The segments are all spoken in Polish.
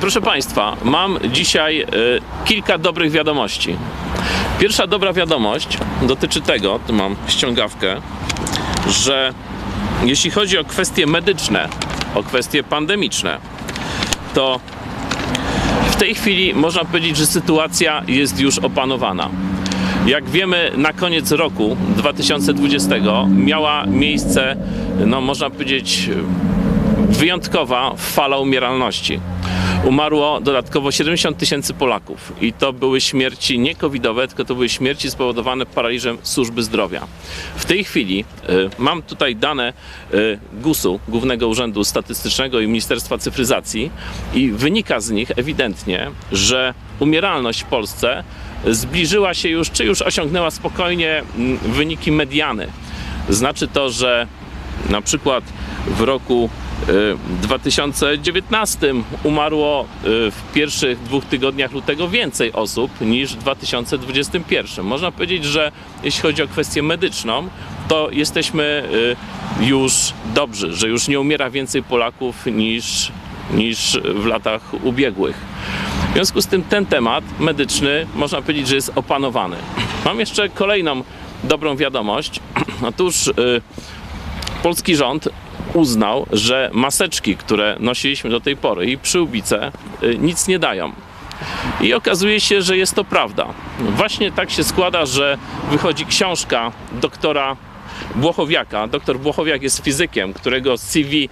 Proszę Państwa, mam dzisiaj e, kilka dobrych wiadomości. Pierwsza dobra wiadomość dotyczy tego, tu mam ściągawkę, że jeśli chodzi o kwestie medyczne, o kwestie pandemiczne, to w tej chwili można powiedzieć, że sytuacja jest już opanowana. Jak wiemy, na koniec roku 2020 miała miejsce, no można powiedzieć, wyjątkowa fala umieralności. Umarło dodatkowo 70 tysięcy Polaków i to były śmierci nie covidowe, tylko to były śmierci spowodowane paraliżem służby zdrowia. W tej chwili y, mam tutaj dane y, GUS-u, Głównego Urzędu Statystycznego i Ministerstwa Cyfryzacji i wynika z nich ewidentnie, że umieralność w Polsce zbliżyła się już, czy już osiągnęła spokojnie mm, wyniki mediany. Znaczy to, że na przykład w roku 2019 umarło y, w pierwszych dwóch tygodniach lutego więcej osób niż w 2021. Można powiedzieć, że jeśli chodzi o kwestię medyczną, to jesteśmy y, już dobrzy, że już nie umiera więcej Polaków niż, niż w latach ubiegłych. W związku z tym ten temat medyczny można powiedzieć, że jest opanowany. Mam jeszcze kolejną dobrą wiadomość. Otóż y, polski rząd uznał, że maseczki, które nosiliśmy do tej pory i przyłbice y, nic nie dają. I okazuje się, że jest to prawda. Właśnie tak się składa, że wychodzi książka doktora Błochowiaka. Doktor Błochowiak jest fizykiem, którego CV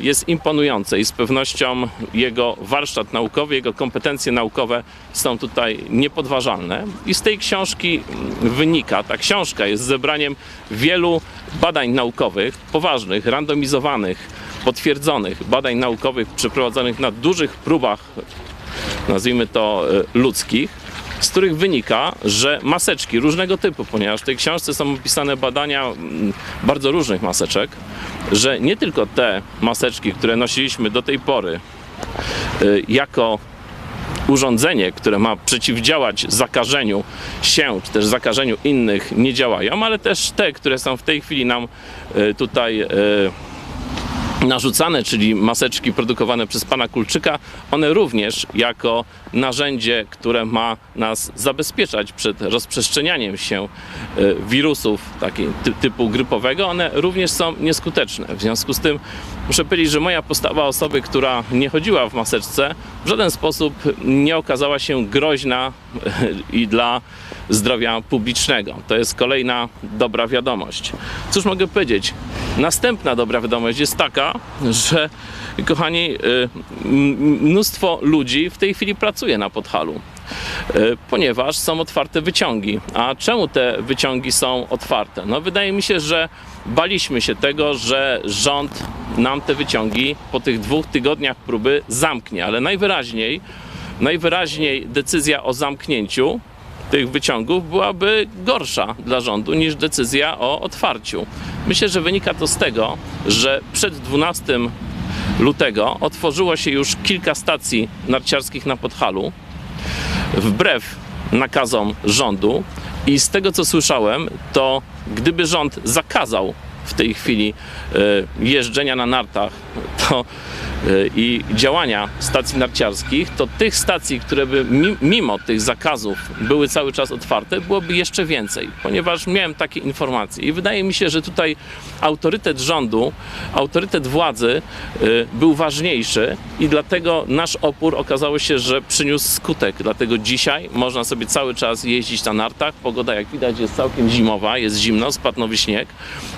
jest imponujące i z pewnością jego warsztat naukowy, jego kompetencje naukowe są tutaj niepodważalne. I z tej książki mm, wynika, ta książka jest zebraniem wielu badań naukowych, poważnych, randomizowanych, potwierdzonych badań naukowych przeprowadzonych na dużych próbach, nazwijmy to y, ludzkich, z których wynika, że maseczki różnego typu, ponieważ w tej książce są opisane badania mm, bardzo różnych maseczek, że nie tylko te maseczki, które nosiliśmy do tej pory y, jako urządzenie, które ma przeciwdziałać zakażeniu się, czy też zakażeniu innych, nie działają, ale też te, które są w tej chwili nam y, tutaj y, narzucane, czyli maseczki produkowane przez pana Kulczyka, one również jako narzędzie, które ma nas zabezpieczać przed rozprzestrzenianiem się e, wirusów taki, ty, typu grypowego, one również są nieskuteczne. W związku z tym muszę powiedzieć, że moja postawa osoby, która nie chodziła w maseczce, w żaden sposób nie okazała się groźna i dla zdrowia publicznego. To jest kolejna dobra wiadomość. Cóż mogę powiedzieć? Następna dobra wiadomość jest taka, że kochani, y, mnóstwo ludzi w tej chwili pracuje na Podhalu, y, ponieważ są otwarte wyciągi. A czemu te wyciągi są otwarte? No wydaje mi się, że baliśmy się tego, że rząd nam te wyciągi po tych dwóch tygodniach próby zamknie, ale najwyraźniej najwyraźniej decyzja o zamknięciu tych wyciągów byłaby gorsza dla rządu niż decyzja o otwarciu. Myślę, że wynika to z tego, że przed 12 lutego otworzyło się już kilka stacji narciarskich na Podhalu wbrew nakazom rządu i z tego co słyszałem, to gdyby rząd zakazał w tej chwili e, jeżdżenia na nartach to, i działania stacji narciarskich, to tych stacji, które by mimo tych zakazów były cały czas otwarte, byłoby jeszcze więcej, ponieważ miałem takie informacje. I wydaje mi się, że tutaj autorytet rządu, autorytet władzy e, był ważniejszy i dlatego nasz opór okazało się, że przyniósł skutek. Dlatego dzisiaj można sobie cały czas jeździć na nartach. Pogoda, jak widać, jest całkiem zimowa, jest zimno, spadł nowy śnieg.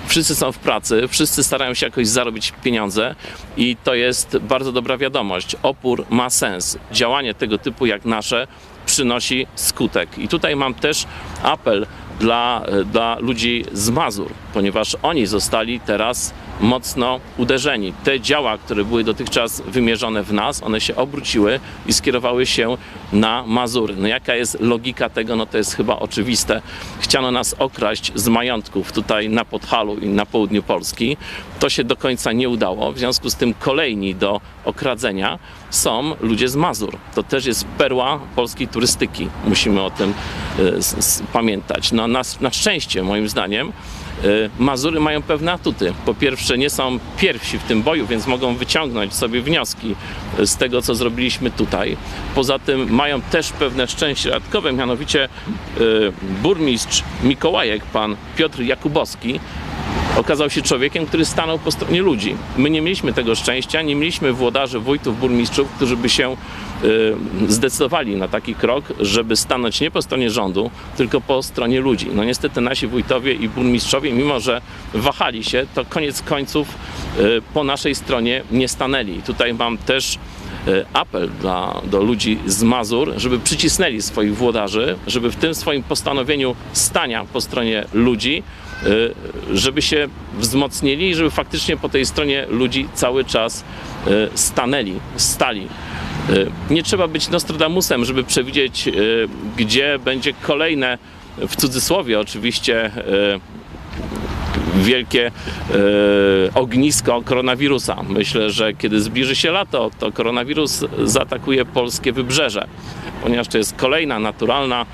Wszyscy są w pracy, wszyscy starają się jakoś zarobić pieniądze i to jest bardzo dobra wiadomość. Opór ma sens. Działanie tego typu jak nasze przynosi skutek. I tutaj mam też apel dla, dla ludzi z Mazur, ponieważ oni zostali teraz mocno uderzeni. Te działa, które były dotychczas wymierzone w nas, one się obróciły i skierowały się na Mazury. No jaka jest logika tego? No to jest chyba oczywiste. Chciano nas okraść z majątków tutaj na Podhalu i na południu Polski. To się do końca nie udało. W związku z tym kolejni do okradzenia są ludzie z Mazur. To też jest perła polskiej turystyki. Musimy o tym y, pamiętać. No, na, na szczęście, moim zdaniem, Mazury mają pewne atuty. Po pierwsze, nie są pierwsi w tym boju, więc mogą wyciągnąć sobie wnioski z tego, co zrobiliśmy tutaj. Poza tym mają też pewne szczęście dodatkowe, mianowicie y, burmistrz Mikołajek, pan Piotr Jakubowski, okazał się człowiekiem, który stanął po stronie ludzi. My nie mieliśmy tego szczęścia, nie mieliśmy włodarzy, wójtów, burmistrzów, którzy by się y, zdecydowali na taki krok, żeby stanąć nie po stronie rządu, tylko po stronie ludzi. No niestety nasi wójtowie i burmistrzowie, mimo że wahali się, to koniec końców y, po naszej stronie nie stanęli. Tutaj mam też y, apel dla, do ludzi z Mazur, żeby przycisnęli swoich włodarzy, żeby w tym swoim postanowieniu stania po stronie ludzi, żeby się wzmocnili i żeby faktycznie po tej stronie ludzi cały czas y, stanęli, stali. Y, Nie trzeba być Nostradamusem, żeby przewidzieć, y, gdzie będzie kolejne, w cudzysłowie oczywiście, y, wielkie ognisko koronawirusa. Myślę, że kiedy zbliży się lato, to koronawirus zaatakuje polskie wybrzeże, ponieważ to jest kolejna naturalna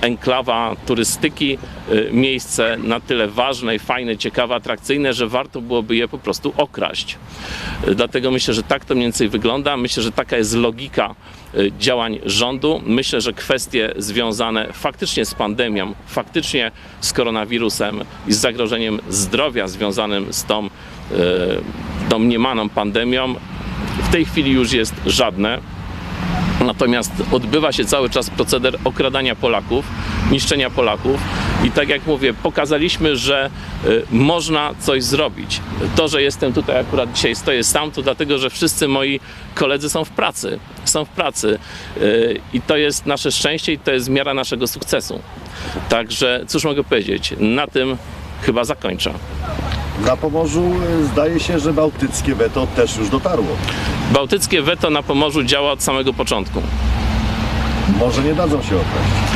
enklawa turystyki, e, miejsce na tyle ważne, i fajne, ciekawe, atrakcyjne, że warto byłoby je po prostu okraść. E, Dlatego myślę, że tak to mniej więcej wygląda. Myślę, że taka jest logika e, działań rządu. Myślę, że kwestie związane faktycznie z pandemią, faktycznie z koronawirusem i z zagrożeniem zdrowia związanym z tą, e, tą mniemaną pandemią w tej chwili już jest żadne. Natomiast odbywa się cały czas proceder okradania Polaków, niszczenia Polaków i tak jak mówię, pokazaliśmy, że y, można coś zrobić. To, że jestem tutaj akurat dzisiaj stoję sam, to dlatego, że wszyscy moi koledzy są w pracy. Są w pracy y, i to jest nasze szczęście i to jest miara naszego sukcesu. Także cóż mogę powiedzieć, na tym chyba zakończę. Na Pomorzu e, zdaje się, że bałtyckie weto też już dotarło. Bałtyckie weto na Pomorzu działa od samego początku. Może nie dadzą się okraść.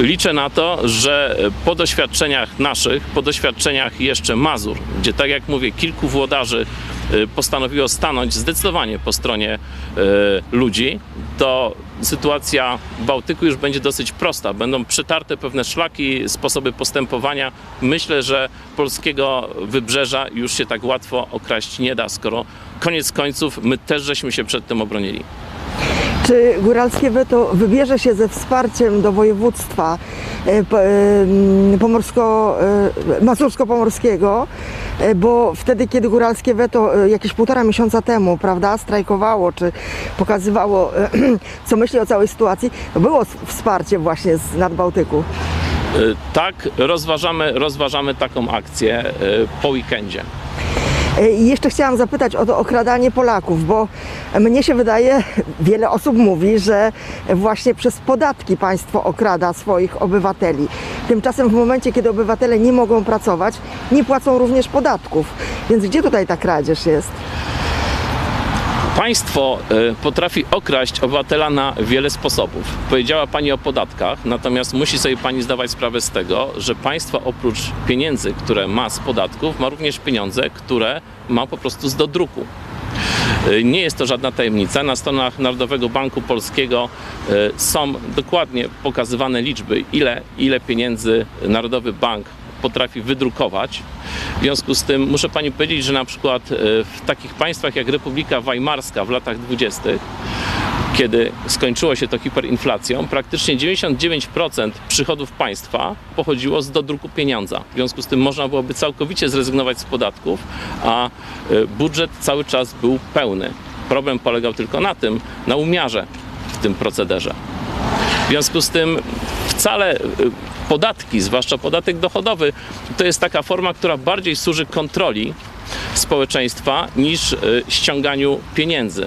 Liczę na to, że po doświadczeniach naszych, po doświadczeniach jeszcze Mazur, gdzie tak jak mówię, kilku włodarzy postanowiło stanąć zdecydowanie po stronie y, ludzi, to sytuacja w Bałtyku już będzie dosyć prosta. Będą przetarte pewne szlaki, sposoby postępowania. Myślę, że polskiego wybrzeża już się tak łatwo okraść nie da, skoro koniec końców my też żeśmy się przed tym obronili. Czy góralskie weto wybierze się ze wsparciem do województwa e, em, pomorsko, e, mazursko-pomorskiego, e, bo wtedy, kiedy góralskie weto e, jakieś półtora miesiąca temu, prawda, strajkowało, czy pokazywało, e, co myśli o całej sytuacji, to było wsparcie właśnie z Nadbałtyku. Tak, rozważamy, rozważamy taką akcję po weekendzie. E, I jeszcze chciałam zapytać o to okradanie Polaków, bo mnie się wydaje, wiele osób mówi, że właśnie przez podatki państwo okrada swoich obywateli. Tymczasem w momencie, kiedy obywatele nie mogą pracować, nie płacą również podatków. Więc gdzie tutaj ta kradzież jest? Państwo y, potrafi okraść obywatela na wiele sposobów. Powiedziała Pani o podatkach, natomiast musi sobie Pani zdawać sprawę z tego, że państwo oprócz pieniędzy, które ma z podatków, ma również pieniądze, które ma po prostu z dodruku. Y, Nie jest to żadna tajemnica. Na stronach Narodowego Banku Polskiego y, są dokładnie pokazywane liczby, ile, ile pieniędzy Narodowy Bank potrafi wydrukować. W związku z tym muszę Pani powiedzieć, że na przykład y, w takich państwach jak Republika Weimarska w latach 20., kiedy skończyło się to hiperinflacją, praktycznie 99% przychodów państwa pochodziło z dodruku pieniądza. W związku z tym można byłoby całkowicie zrezygnować z podatków, a y, budżet cały czas był pełny. Problem polegał tylko na tym, na umiarze w tym procederze. W związku z tym wcale y, podatki, zwłaszcza podatek dochodowy, to jest taka forma, która bardziej służy kontroli społeczeństwa niż y, ściąganiu pieniędzy.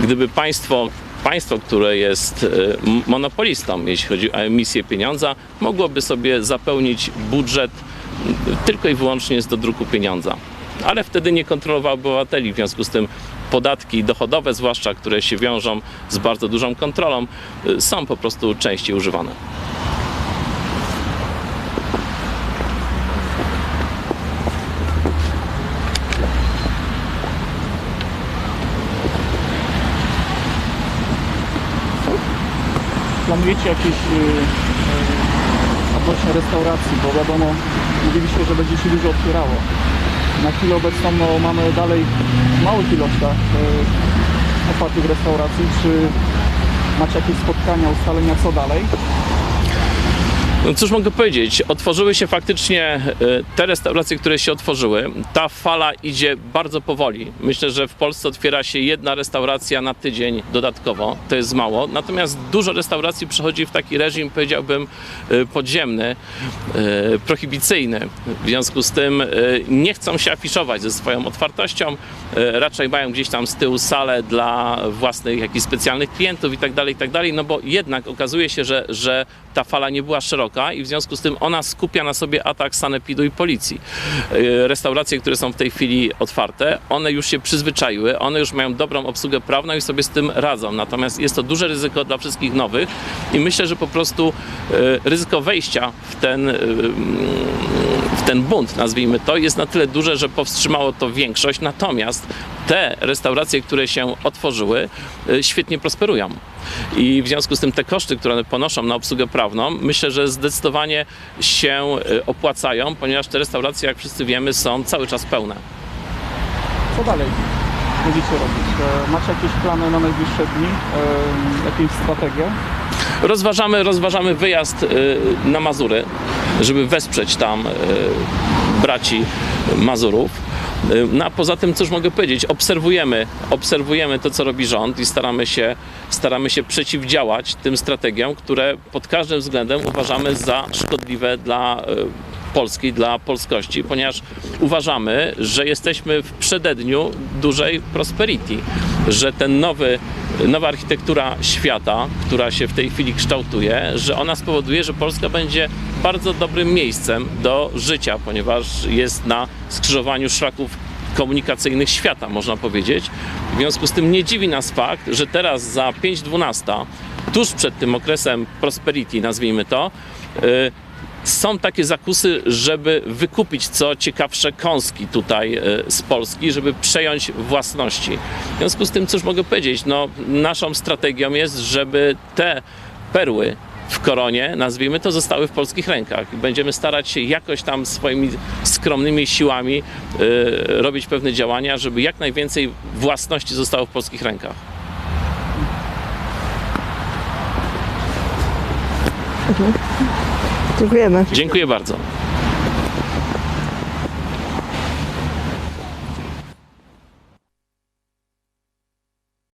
Gdyby państwo, państwo, które jest y, monopolistą, jeśli chodzi o emisję pieniądza, mogłoby sobie zapełnić budżet y, tylko i wyłącznie z dodruku pieniądza. Ale wtedy nie kontrolował obywateli, w związku z tym podatki dochodowe, zwłaszcza które się wiążą z bardzo dużą kontrolą, y, są po prostu częściej używane. Planujecie jakieś, y, y, właśnie restauracji, bo wiadomo, mówiliście, że będzie się dużo otwierało. Na chwilę obecną no, mamy dalej w małych ilościach e, otwartych restauracji. Czy macie jakieś spotkania, ustalenia, co dalej? No cóż mogę powiedzieć, otworzyły się faktycznie e, te restauracje, które się otworzyły. Ta fala idzie bardzo powoli. Myślę, że w Polsce otwiera się jedna restauracja na tydzień dodatkowo. To jest mało. Natomiast dużo restauracji przechodzi w taki reżim, powiedziałbym, e, podziemny, e, prohibicyjny. W związku z tym nie chcą się afiszować ze swoją otwartością. Raczej mają gdzieś tam z tyłu salę dla własnych jakichś specjalnych klientów i tak dalej, i tak. No bo jednak okazuje się, że, że ta fala nie była szeroka i w związku z tym ona skupia na sobie atak sanepidu i policji. E, Restauracje, które są w tej chwili otwarte, one już się przyzwyczaiły, one już mają dobrą obsługę prawną i sobie z tym radzą. Natomiast jest to duże ryzyko dla wszystkich nowych i myślę, że po prostu e, ryzyko wejścia w ten, e, w ten bunt, nazwijmy to, jest na tyle duże, że powstrzymało to większość. Natomiast te restauracje, które się otworzyły, świetnie prosperują. I w związku z tym te koszty, które one ponoszą na obsługę prawną, myślę, że zdecydowanie się e, opłacają, ponieważ te restauracje, jak wszyscy wiemy, są cały czas pełne. Co dalej będziecie robić? E, Macie jakieś plany na najbliższe dni? E, Jakieś strategie? Rozważamy, rozważamy wyjazd e, na Mazury, żeby wesprzeć tam e, braci Mazurów. No a poza tym, cóż mogę powiedzieć, obserwujemy, obserwujemy to, co robi rząd i staramy się, staramy się przeciwdziałać tym strategiom, które pod każdym względem uważamy za szkodliwe dla e, Polski, dla polskości, ponieważ uważamy, że jesteśmy w przededniu dużej prosperity, że ten nowy, nowa architektura świata, która się w tej chwili kształtuje, że ona spowoduje, że Polska będzie bardzo dobrym miejscem do życia, ponieważ jest na skrzyżowaniu szlaków komunikacyjnych świata, można powiedzieć. W związku z tym nie dziwi nas fakt, że teraz za 5.12, tuż przed tym okresem prosperity, nazwijmy to, y, są takie zakusy, żeby wykupić co ciekawsze kąski tutaj e, z Polski, żeby przejąć własności. W związku z tym, cóż mogę powiedzieć, no, naszą strategią jest, żeby te perły w koronie, nazwijmy to, zostały w polskich rękach. Będziemy starać się jakoś tam swoimi skromnymi siłami e, robić pewne działania, żeby jak najwięcej własności zostało w polskich rękach. Dziękujemy. Dziękuję bardzo.